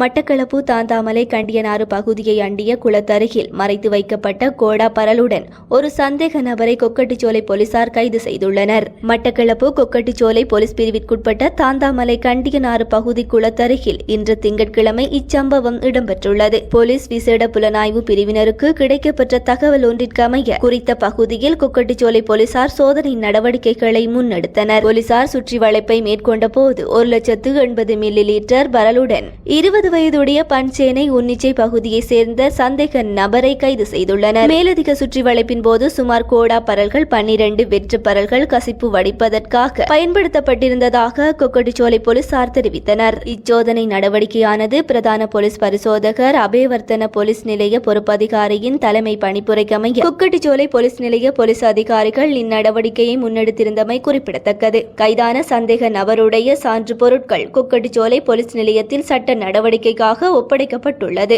மட்டக்களப்பு தாந்தாமலை கண்டியனாறு பகுதியை அண்டிய குளத்தருகில் மறைத்து வைக்கப்பட்ட கோடா பரலுடன் ஒரு சந்தேக நபரை கொக்கட்டிச்சோலை போலீசார் கைது செய்துள்ளனர். மட்டக்களப்பு கொக்கட்டிச்சோலை போலீஸ் பிரிவிற்குட்பட்ட தாந்தாமலை கண்டியனாறு பகுதி குளத்தருகில் இன்று திங்கட்கிழமை இச்சம்பவம் இடம்பெற்றுள்ளது. போலீஸ் விசேட புலனாய்வு பிரிவினருக்கு கிடைக்கப்பெற்ற தகவல் ஒன்றிற்கமைய குறித்த பகுதியில் கொக்கட்டிச்சோலை போலீசார் சோதனை நடவடிக்கைகளை முன்னெடுத்தனர். போலீசார் சுற்றி வளைப்பை மேற்கொண்ட போது ஒரு லட்சத்து எண்பது மில்லி லிட்டர் பரலுடன் இருபது வயதுடைய பஞ்சேனை உன்னிச்சை பகுதியை சேர்ந்த சந்தேக நபரை கைது செய்துள்ளனர். மேலதிக சுற்றி வளைப்பின் போது சுமார் கோடா பரல்கள் பன்னிரண்டு வெற்று பரல்கள் கசிப்பு வடிப்பதற்காக பயன்படுத்தப்பட்டிருந்ததாக கொக்கட்டிச்சோலை போலீசார் தெரிவித்தனர். இச்சோதனை நடவடிக்கையானது பிரதான போலீஸ் பரிசோதகர் அபேவர்த்தன போலீஸ் நிலைய பொறுப்பதிகாரியின் தலைமை பணிப்புரைக்கமைய கொக்கட்டிச்சோலை போலீஸ் நிலைய போலீஸ் அதிகாரிகள் இந்நடவடிக்கையை முன்னெடுத்திருந்தமை குறிப்பிடத்தக்கது. கைதான சந்தேக நபருடைய சான்று பொருட்கள் கொக்கட்டிச்சோலை போலீஸ் நிலையத்தில் சட்ட நடவடிக்கைக்காக ஒப்படைக்கப்பட்டுள்ளது.